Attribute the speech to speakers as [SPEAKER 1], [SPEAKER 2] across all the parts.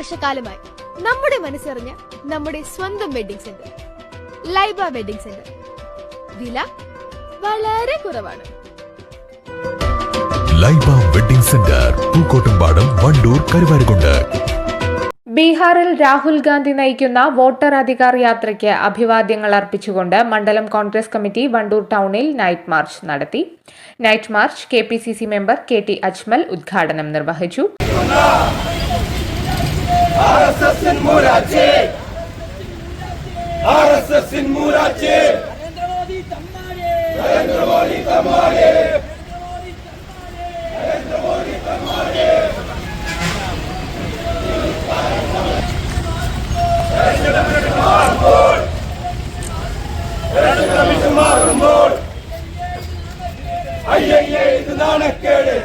[SPEAKER 1] വർഷക്കാലമായി നമ്മുടെ മനസ്സറിഞ്ഞ നമ്മുടെ സ്വന്തം wedding centre Laiba wedding centre. വില വളരെ കുറവാണ്.
[SPEAKER 2] Laiba wedding centre Pookkottumpadam Wandoor Karuvarakundu.
[SPEAKER 3] ബീഹാറിൽ രാഹുൽ ഗാന്ധി നയിക്കുന്ന വോട്ടർ അധികാർ യാത്രയ്ക്ക് അഭിവാദ്യങ്ങൾ അർപ്പിച്ചുകൊണ്ട് മണ്ഡലം കോൺഗ്രസ് കമ്മിറ്റി വണ്ടൂർ ടൗണിൽ നൈറ്റ് മാർച്ച് നടത്തി. Night march K P C C member K T Ajmal ഉദ്ഘാടനം നിർവഹിച്ചു.
[SPEAKER 4] ആർ എസ് എസിൻ മൂലാച്ചി ആർ എസ് എസിൻ മൂലാച്ചി നരേന്ദ്രമോദി തമ്മാടി നരേന്ദ്രമോദി തമ്മാടി മാറുമ്പോൾ. മാറുമ്പോൾ. അയ്യയ്യേ ഇത് നാണക്കേട്.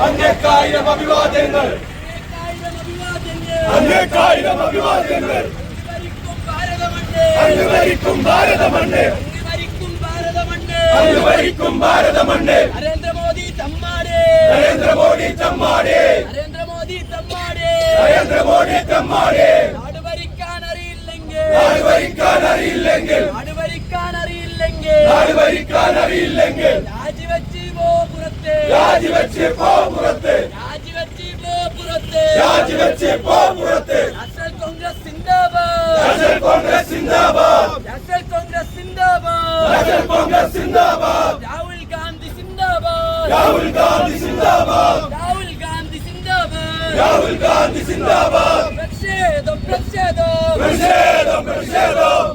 [SPEAKER 4] അന്നേക്കായിരം ഭാരതമണ്ണേ അന്നേക്കായിരം അഭിവാദ്യങ്ങൾ. അനുവരിക്കും ഭാരതമണ്ണ്. അനുവരിക്കും ഭാരതമണ്ണ്.
[SPEAKER 5] നരേന്ദ്രമോദി
[SPEAKER 4] ചമ്മാടേ
[SPEAKER 5] നരേന്ദ്രമോദി തമ്മാടേ.
[SPEAKER 4] നരേന്ദ്രമോദി ചമ്മാടേ
[SPEAKER 5] നാട് ഭരിക്കാൻ അറിയില്ലെങ്കിൽ.
[SPEAKER 4] നാട് ഭരിക്കാൻ അറിയില്ലെങ്കിൽ.
[SPEAKER 5] നാട് ഭരിക്കാൻ അറിയില്ലെങ്കിൽ.
[SPEAKER 4] നാട് ഭരിക്കാൻ അറിയില്ലെങ്കിൽ.
[SPEAKER 5] രാജിവെച്ച് പോ പുറത്ത്.
[SPEAKER 4] രാജിവെച്ച് പോ പുറത്ത്.
[SPEAKER 5] രാജിവെച്ച് പോ പുറത്ത്.
[SPEAKER 4] രാജിവെച്ച് പോ പുറത്ത്.
[SPEAKER 5] നാഷണൽ കോൺഗ്രസ് സിന്ദാബാദ്.
[SPEAKER 4] നാഷണൽ കോൺഗ്രസ് സിന്ദാബാദ്.
[SPEAKER 5] നാഷണൽ കോൺഗ്രസ് സിന്ദാബാദ്.
[SPEAKER 4] നാഷണൽ കോൺഗ്രസ് സിന്ദാബാദ്.
[SPEAKER 5] രാഹുൽ ഗാന്ധി സിന്ദാബാദ്.
[SPEAKER 4] രാഹുൽ ഗാന്ധി സിന്ദാബാദ്.
[SPEAKER 5] രാഹുൽ ഗാന്ധി സിന്ദാബാദ്. പ്രതിഷേധം പ്രതിഷേധം
[SPEAKER 4] പ്രതിഷേധം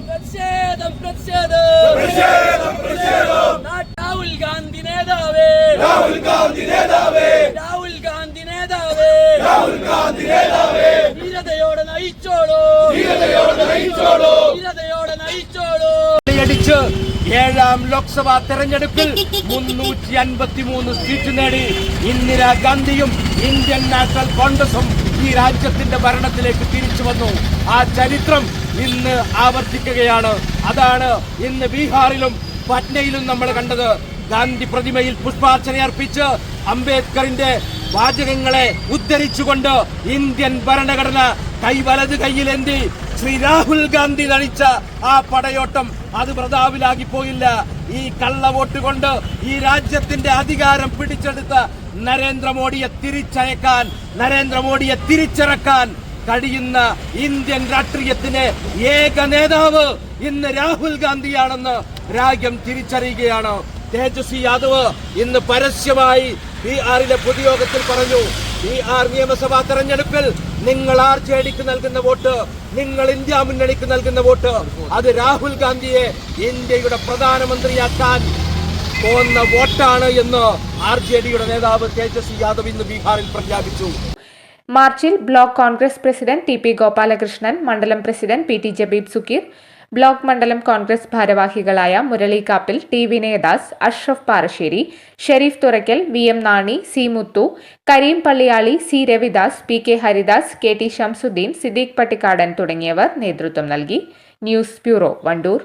[SPEAKER 4] പ്രതിഷേധം
[SPEAKER 5] പ്രതിഷേധം പ്രതിഷേധം രാഹുൽ ഗാന്ധി നേതാവേ.
[SPEAKER 4] രാഹുൽ ഗാന്ധി നേതാവേ.
[SPEAKER 5] രാഹുൽ ഗാന്ധി നേതാവേ.
[SPEAKER 4] രാഹുൽ ഗാന്ധി നേതാവേ.
[SPEAKER 5] ധീരതയോടെ നയിച്ചോളൂ.
[SPEAKER 4] ധീരതയോടെ നയിച്ചോളൂ.
[SPEAKER 5] ധീരത
[SPEAKER 6] അടിച്ച് ഏഴാം ലോക്സഭാ തെരഞ്ഞെടുപ്പിൽ മുന്നൂറ്റി അൻപത്തി മൂന്ന് സീറ്റ് നേടി ഇന്ദിരാഗാന്ധിയും ഇന്ത്യൻ നാഷണൽ കോൺഗ്രസും ഈ രാജ്യത്തിന്റെ ഭരണത്തിലേക്ക് തിരിച്ചു വന്നു. ആ ചരിത്രം ഇന്ന് ആവർത്തിക്കുകയാണ്. അതാണ് ഇന്ന് ബീഹാറിലും പട്നയിലും നമ്മൾ കണ്ടത്. ഗാന്ധി പ്രതിമയിൽ പുഷ്പാർച്ചന അർപ്പിച്ച് അംബേദ്കറിന്റെ വാചകങ്ങളെ ഉദ്ധരിച്ചുകൊണ്ട് ഇന്ത്യൻ ഭരണഘടന കൈവലത് കയ്യിലേന്തി ശ്രീ രാഹുൽ ഗാന്ധി നയിച്ച ആ പടയോട്ടം അത് പ്രതാപിലാകി പോയില്ല ഈ കള്ള വോട്ട് കൊണ്ട് ഈ രാജ്യത്തിന്റെ അധികാരം പിടിച്ചെടുത്ത നരേന്ദ്രമോദിയെ തിരിച്ചയക്കാൻ നരേന്ദ്രമോദിയെ തിരിച്ചിറക്കാൻ കഴിയുന്ന ഇന്ത്യൻ രാഷ്ട്രീയത്തിന് ഏക നേതാവ് ഇന്ന് രാഹുൽ ഗാന്ധിയാണെന്ന് രാജ്യം തിരിച്ചറിയുകയാണ്. തേജസ്വി യാദവ് ഇന്ന് പരസ്യമായി ബീഹാറിലെ പൊതുയോഗത്തിൽ പറഞ്ഞു ബീഹാർ നിയമസഭാ തെരഞ്ഞെടുപ്പിൽ നിങ്ങൾ ആർ ജെ ഡിക്ക് നൽകുന്ന വോട്ട് നിങ്ങൾ ഇന്ത്യ മുന്നണിക്ക് നൽകുന്ന വോട്ട് അത് രാഹുൽ ഗാന്ധിയെ ഇന്ത്യയുടെ പ്രധാനമന്ത്രിയാക്കാൻ പോകുന്ന വോട്ടാണ് എന്ന് ആർ ജെ ഡിയുടെ നേതാവ് തേജസ്വി യാദവ് ഇന്ന് ബീഹാറിൽ പ്രഖ്യാപിച്ചു.
[SPEAKER 3] മാർച്ചിൽ block Congress president T P Gopalakrishnan മണ്ഡലം president P T Jabeeb Sukkeer block മണ്ഡലം കോൺഗ്രസ് ഭാരവാഹികളായ Murali Kappil T Vinayadas Ashraf Parassery Shareef Thurakkal V M Nani C Muthu Kareem Palliyali C Ravidas P K Haridas K T Shamsuddin Siddique Pattikkadan തുടങ്ങിയവർ നേതൃത്വം നൽകി. News bureau Wandoor.